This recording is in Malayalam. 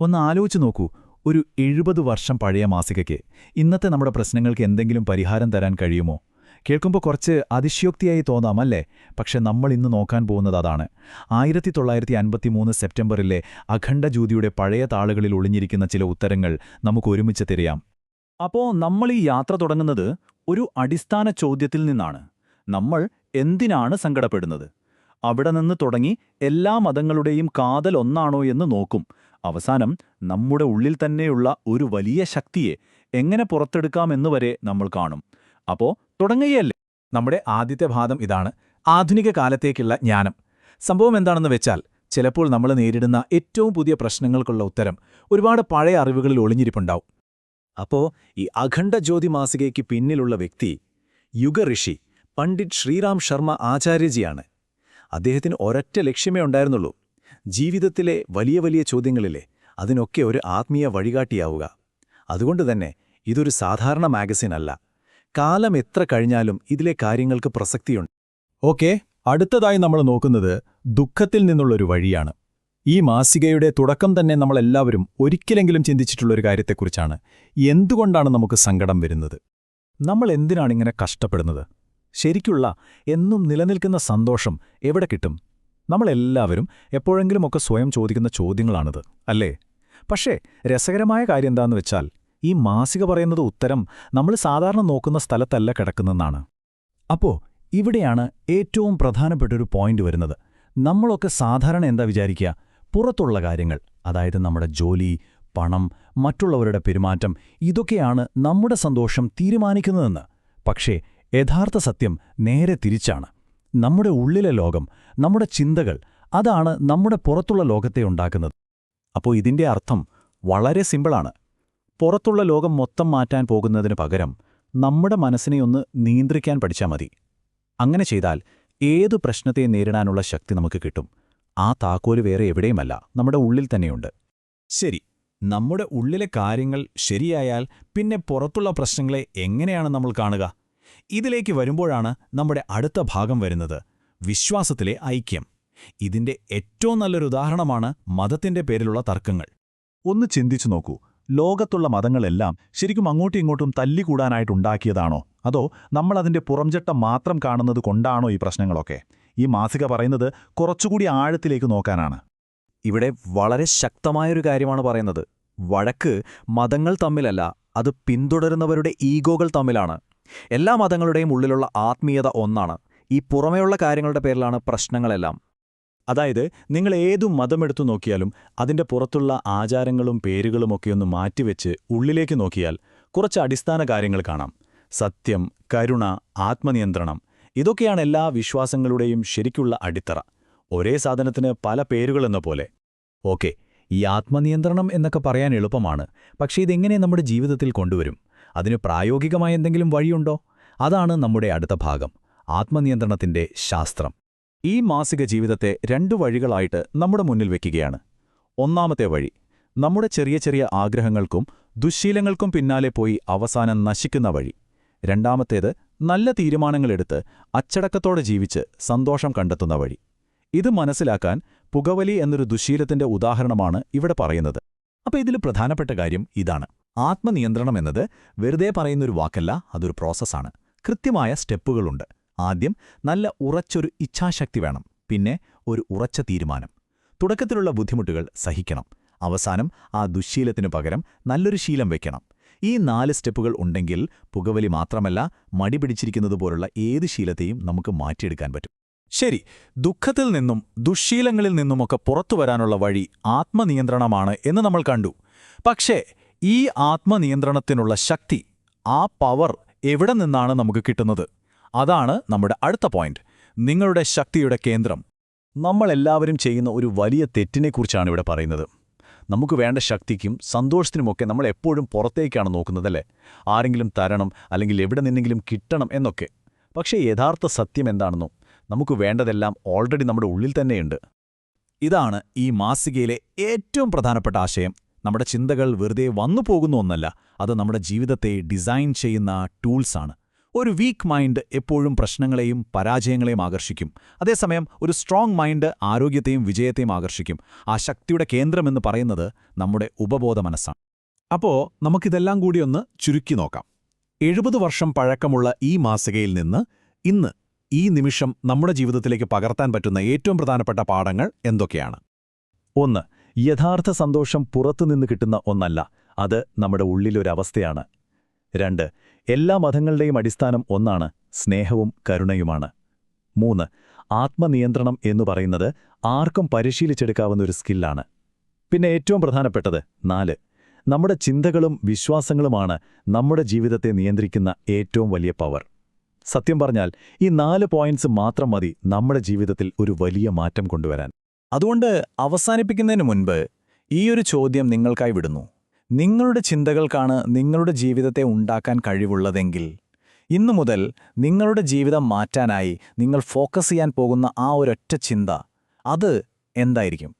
ഒന്ന് ആലോചിച്ച് നോക്കൂ. ഒരു എഴുപത് വർഷം പഴയ മാസികയ്ക്ക് ഇന്നത്തെ നമ്മുടെ പ്രശ്നങ്ങൾക്ക് എന്തെങ്കിലും പരിഹാരം തരാൻ കഴിയുമോ? കേൾക്കുമ്പോൾ കുറച്ച് അതിശയോക്തിയായി തോന്നാമല്ലേ പക്ഷെ നമ്മൾ ഇന്ന് നോക്കാൻ പോകുന്നത് അതാണ്. ആയിരത്തി തൊള്ളായിരത്തി അൻപത്തിമൂന്ന് സെപ്റ്റംബറിലെ അഖണ്ഡ ജ്യൂതിയുടെ പഴയ താളുകളിൽ ഒളിഞ്ഞിരിക്കുന്ന ചില ഉത്തരങ്ങൾ നമുക്ക് ഒരുമിച്ച് തിരയാം. അപ്പോൾ നമ്മൾ ഈ യാത്ര തുടങ്ങുന്നത് ഒരു അടിസ്ഥാന ചോദ്യത്തിൽ നിന്നാണ്. നമ്മൾ എന്തിനാണ് സങ്കടപ്പെടുന്നത്? അവിടെ നിന്ന് തുടങ്ങി എല്ലാ മതങ്ങളുടെയും കാതൽ ഒന്നാണോ എന്ന് നോക്കും. അവസാനം നമ്മുടെ ഉള്ളിൽ തന്നെയുള്ള ഒരു വലിയ ശക്തിയെ എങ്ങനെ പുറത്തെടുക്കാമെന്ന് വരെ നമ്മൾ കാണും. അപ്പോ തുടങ്ങുകയല്ലേ? നമ്മുടെ ആദ്യത്തെ ഭാഗം ഇതാണ് ആധുനിക കാലത്തേക്കുള്ള ജ്ഞാനം. സംഭവം എന്താണെന്ന് വെച്ചാൽ ചിലപ്പോൾ നമ്മൾ നേരിടുന്ന ഏറ്റവും പുതിയ പ്രശ്നങ്ങൾക്കുള്ള ഉത്തരം ഒരുപാട് പഴയ അറിവുകളിൽ ഒളിഞ്ഞിരിപ്പുണ്ടാവും. അപ്പോ ഈ അഖണ്ഡ ജ്യോതി മാസികയ്ക്ക് പിന്നിലുള്ള വ്യക്തി യുഗഋഷി പണ്ഡിറ്റ് ശ്രീറാം ശർമ്മ ആചാര്യജിയാണ്. അദ്ദേഹത്തിന് ഒരൊറ്റ ലക്ഷ്യമേ ഉണ്ടായിരുന്നുള്ളൂ. ജീവിതത്തിലെ വലിയ വലിയ ചോദ്യങ്ങളിലെ അതിനൊക്കെ ഒരു ആത്മീയ വഴികാട്ടിയാവുക. അതുകൊണ്ടുതന്നെ ഇതൊരു സാധാരണ മാഗസിൻ അല്ല. കാലം എത്ര കഴിഞ്ഞാലും ഇതിലെ കാര്യങ്ങൾക്ക് പ്രസക്തിയുണ്ട്. ഓക്കെ അടുത്തതായി നമ്മൾ നോക്കുന്നത് ദുഃഖത്തിൽ നിന്നുള്ളൊരു വഴിയാണ്. ഈ മാസികയുടെ തുടക്കം തന്നെ നമ്മളെല്ലാവരും ഒരിക്കലെങ്കിലും ചിന്തിച്ചിട്ടുള്ളൊരു കാര്യത്തെക്കുറിച്ചാണ്. എന്തുകൊണ്ടാണ് നമുക്ക് സങ്കടം വരുന്നത്? നമ്മൾ എന്തിനാണിങ്ങനെ കഷ്ടപ്പെടുന്നത്? ശരിക്കുള്ള എന്നും നിലനിൽക്കുന്ന സന്തോഷം എവിടെ കിട്ടും? നമ്മളെല്ലാവരും എപ്പോഴെങ്കിലുമൊക്കെ സ്വയം ചോദിക്കുന്ന ചോദ്യങ്ങളാണിത് അല്ലേ? പക്ഷേ രസകരമായ കാര്യം എന്താണെന്ന് വെച്ചാൽ ഈ മാസിക പറയുന്നത് ഉത്തരം നമ്മൾ സാധാരണ നോക്കുന്ന സ്ഥലത്തല്ല കിടക്കുന്നെന്നാണ് അപ്പോ ഇവിടെയാണ് ഏറ്റവും പ്രധാനപ്പെട്ട ഒരു പോയിന്റ് വരുന്നത്. നമ്മളൊക്കെ സാധാരണ എന്താ വിചാരിക്കുക പുറത്തുള്ള കാര്യങ്ങൾ അതായത് നമ്മുടെ ജോലി പണം മറ്റുള്ളവരുടെ പെരുമാറ്റം ഇതൊക്കെയാണ് നമ്മുടെ സന്തോഷം തീരുമാനിക്കുന്നതെന്ന്. പക്ഷേ യഥാർത്ഥ സത്യം നേരെ തിരിച്ചാണ്. നമ്മുടെ ഉള്ളിലെ ലോകം നമ്മുടെ ചിന്തകൾ അതാണ് നമ്മുടെ പുറത്തുള്ള ലോകത്തെ ഉണ്ടാക്കുന്നത്. അപ്പോൾ ഇതിന്റെ അർത്ഥം വളരെ സിമ്പിളാണ്. പുറത്തുള്ള ലോകം മൊത്തം മാറ്റാൻ പോകുന്നതിന് പകരം നമ്മുടെ മനസ്സിനെ ഒന്ന് നിയന്ത്രിക്കാൻ പഠിച്ചാൽ മതി. അങ്ങനെ ചെയ്താൽ ഏതു പ്രശ്നത്തെ നേരിടാനുള്ള ശക്തി നമുക്ക് കിട്ടും. ആ താക്കോൽ വേറെ എവിടെയുമല്ല നമ്മുടെ ഉള്ളിൽ തന്നെയുണ്ട്. ശരി നമ്മുടെ ഉള്ളിലെ കാര്യങ്ങൾ ശരിയായാൽ പിന്നെ പുറത്തുള്ള പ്രശ്നങ്ങളെ എങ്ങനെയാണ് നമ്മൾ കാണുക? ഇതിലേക്ക് വരുമ്പോഴാണ് നമ്മുടെ അടുത്ത ഭാഗം വരുന്നത് വിശ്വാസത്തിലെ ഐക്യം. ഇതിന്റെ ഏറ്റവും നല്ലൊരു ഉദാഹരണമാണ് മതത്തിന്റെ പേരിലുള്ള തർക്കങ്ങൾ. ഒന്ന് ചിന്തിച്ചു നോക്കൂ ലോകത്തുള്ള മതങ്ങളെല്ലാം ശരിക്കും അങ്ങോട്ടും ഇങ്ങോട്ടും തല്ലിക്കൂടാനായിട്ടുണ്ടാക്കിയതാണോ? അതോ നമ്മൾ അതിന്റെ പുറംചട്ടം മാത്രം കാണുന്നത് കൊണ്ടാണോ ഈ പ്രശ്നങ്ങളൊക്കെ? ഈ മാസിക പറയുന്നത് കുറച്ചുകൂടി ആഴത്തിലേക്ക് നോക്കാനാണ്. ഇവിടെ വളരെ ശക്തമായൊരു കാര്യമാണ് പറയുന്നത്. വഴക്ക് മതങ്ങൾ തമ്മിലല്ല അത് പിന്തുടരുന്നവരുടെ ഈഗോകൾ തമ്മിലാണ്. എല്ലാ മതങ്ങളുടെയും ഉള്ളിലുള്ള ആത്മീയത ഒന്നാണ്. ഈ പുറമെയുള്ള കാര്യങ്ങളുടെ പേരിലാണ് പ്രശ്നങ്ങളെല്ലാം. അതായത് നിങ്ങൾ ഏതു മതമെടുത്തു നോക്കിയാലും അതിന്റെ പുറത്തുള്ള ആചാരങ്ങളും പേരുകളുമൊക്കെയൊന്ന് മാറ്റിവെച്ച് ഉള്ളിലേക്ക് നോക്കിയാൽ കുറച്ച് അടിസ്ഥാന കാര്യങ്ങൾ കാണാം. സത്യം കരുണ ആത്മനിയന്ത്രണം ഇതൊക്കെയാണ് എല്ലാ വിശ്വാസങ്ങളുടെയും ശരിക്കുള്ള അടിത്തറ. ഒരേ സാധനത്തിന് പല പേരുകളെന്ന പോലെ. ഓക്കെ ഈ ആത്മനിയന്ത്രണം എന്നൊക്കെ പറയാൻ എളുപ്പമാണ്. പക്ഷേ ഇതെങ്ങനെ നമ്മുടെ ജീവിതത്തിൽ കൊണ്ടുവരും? അതിന് പ്രായോഗികമായ എന്തെങ്കിലും വഴിയുണ്ടോ? അതാണ് നമ്മുടെ അടുത്ത ഭാഗം. ആത്മനിയന്ത്രണത്തിന്റെ ശാസ്ത്രം. ഈ മാസിക ജീവിതത്തെ രണ്ടു വഴികളായിട്ട് നമ്മുടെ മുന്നിൽ വയ്ക്കുകയാണ് ഒന്നാമത്തെ വഴി നമ്മുടെ ചെറിയ ചെറിയ ആഗ്രഹങ്ങൾക്കും ദുശ്ശീലങ്ങൾക്കും പിന്നാലെ പോയി അവസാനം നശിക്കുന്ന വഴി. രണ്ടാമത്തേത് നല്ല തീരുമാനങ്ങളെടുത്ത് അച്ചടക്കത്തോടെ ജീവിച്ച് സന്തോഷം കണ്ടെത്തുന്ന വഴി. ഇത് മനസ്സിലാക്കാൻ പുകവലി എന്നൊരു ദുശ്ശീലത്തിന്റെ ഉദാഹരണമാണ് ഇവിടെ പറയുന്നത്. അപ്പോൾ ഇതിൽ പ്രധാനപ്പെട്ട കാര്യം ഇതാണ്. ആത്മനിയന്ത്രണം എന്നത് വെറുതെ പറയുന്നൊരു വാക്കല്ല അതൊരു പ്രോസസ്സാണ് കൃത്യമായ സ്റ്റെപ്പുകളുണ്ട്. ആദ്യം നല്ല ഉറച്ചൊരു ഇച്ഛാശക്തി വേണം പിന്നെ ഒരു ഉറച്ച തീരുമാനം. തുടക്കത്തിലുള്ള ബുദ്ധിമുട്ടുകൾ സഹിക്കണം. അവസാനം ആ ദുശ്ശീലത്തിനു പകരം നല്ലൊരു ശീലം വെക്കണം. ഈ നാല് സ്റ്റെപ്പുകൾ ഉണ്ടെങ്കിൽ പുകവലി മാത്രമല്ല മടി പിടിച്ചിരിക്കുന്നതുപോലുള്ള ഏത് ശീലത്തെയും നമുക്ക് മാറ്റിയെടുക്കാൻ പറ്റും. ശരി ദുഃഖത്തിൽ നിന്നും ദുശ്ശീലങ്ങളിൽ നിന്നുമൊക്കെ പുറത്തു വരാനുള്ള വഴി ആത്മനിയന്ത്രണമാണ് എന്ന് നമ്മൾ കണ്ടു. പക്ഷേ ഈ ആത്മനിയന്ത്രണത്തിനുള്ള ശക്തി ആ പവർ എവിടെ നിന്നാണ് നമുക്ക് കിട്ടുന്നത്? അതാണ് നമ്മുടെ അടുത്ത പോയിന്റ് നിങ്ങളുടെ ശക്തിയുടെ കേന്ദ്രം. നമ്മളെല്ലാവരും ചെയ്യുന്ന ഒരു വലിയ തെറ്റിനെക്കുറിച്ചാണ് ഇവിടെ പറയുന്നത്. നമുക്ക് വേണ്ട ശക്തിക്കും സന്തോഷത്തിനുമൊക്കെ നമ്മൾ എപ്പോഴും പുറത്തേക്കാണ് നോക്കുന്നതല്ലേ ആരെങ്കിലും തരണം അല്ലെങ്കിൽ എവിടെ നിന്നെങ്കിലും കിട്ടണം എന്നൊക്കെ. പക്ഷേ യഥാർത്ഥ സത്യം എന്താണെന്നോ നമുക്ക് വേണ്ടതെല്ലാം ഓൾറെഡി നമ്മുടെ ഉള്ളിൽ തന്നെയുണ്ട്. ഇതാണ് ഈ മാസികയിലെ ഏറ്റവും പ്രധാനപ്പെട്ട ആശയം. നമ്മുടെ ചിന്തകൾ വെറുതെ വന്നു പോകുന്ന ഒന്നല്ല അത് നമ്മുടെ ജീവിതത്തെ ഡിസൈൻ ചെയ്യുന്ന ടൂൾസാണ്. ഒരു വീക്ക് മൈൻഡ് എപ്പോഴും പ്രശ്നങ്ങളെയും പരാജയങ്ങളെയും ആകർഷിക്കും. അതേസമയം ഒരു സ്ട്രോങ് മൈൻഡ് ആരോഗ്യത്തെയും വിജയത്തെയും ആകർഷിക്കും. ആ ശക്തിയുടെ കേന്ദ്രമെന്ന് പറയുന്നത് നമ്മുടെ ഉപബോധ മനസ്സാണ്. അപ്പോ നമുക്കിതെല്ലാം കൂടി ഒന്ന് ചുരുക്കി നോക്കാം. എഴുപത് വർഷം പഴക്കമുള്ള ഈ മാസികയിൽ നിന്ന് ഇന്ന് ഈ നിമിഷം നമ്മുടെ ജീവിതത്തിലേക്ക് പകർത്താൻ പറ്റുന്ന ഏറ്റവും പ്രധാനപ്പെട്ട പാഠങ്ങൾ എന്തൊക്കെയാണ്? ഒന്ന് യഥാർത്ഥ സന്തോഷം പുറത്തുനിന്ന് കിട്ടുന്ന ഒന്നല്ല അത് നമ്മുടെ ഉള്ളിലൊരവസ്ഥയാണ്. രണ്ട് എല്ലാ മതങ്ങളുടെയും അടിസ്ഥാനം ഒന്നാണ് സ്നേഹവും കരുണയുമാണ്. മൂന്ന് ആത്മനിയന്ത്രണം എന്ന് പറയുന്നത് ആർക്കും പരിശീലിച്ചെടുക്കാവുന്ന ഒരു സ്കില്ലാണ്. പിന്നെ ഏറ്റവും പ്രധാനപ്പെട്ടത് നാല് നമ്മുടെ ചിന്തകളും വിശ്വാസങ്ങളുമാണ് നമ്മുടെ ജീവിതത്തെ നിയന്ത്രിക്കുന്ന ഏറ്റവും വലിയ പവർ. സത്യം പറഞ്ഞാൽ ഈ നാല് പോയിന്റ്സ് മാത്രം മതി നമ്മുടെ ജീവിതത്തിൽ ഒരു വലിയ മാറ്റം കൊണ്ടുവരാൻ. അതുകൊണ്ട് അവസാനിപ്പിക്കുന്നതിന് മുൻപ് ഈ ഒരു ചോദ്യം നിങ്ങൾക്കായി വിടുന്നു. നിങ്ങളുടെ ചിന്തകൾക്കാണ് നിങ്ങളുടെ ജീവിതത്തെ ഉണ്ടാക്കാൻ കഴിവുള്ളതെങ്കിൽ ഇന്നു മുതൽ നിങ്ങളുടെ ജീവിതം മാറ്റാനായി നിങ്ങൾ ഫോക്കസ് ചെയ്യാൻ പോകുന്ന ആ ഒരൊറ്റ ചിന്ത അത് എന്തായിരിക്കും?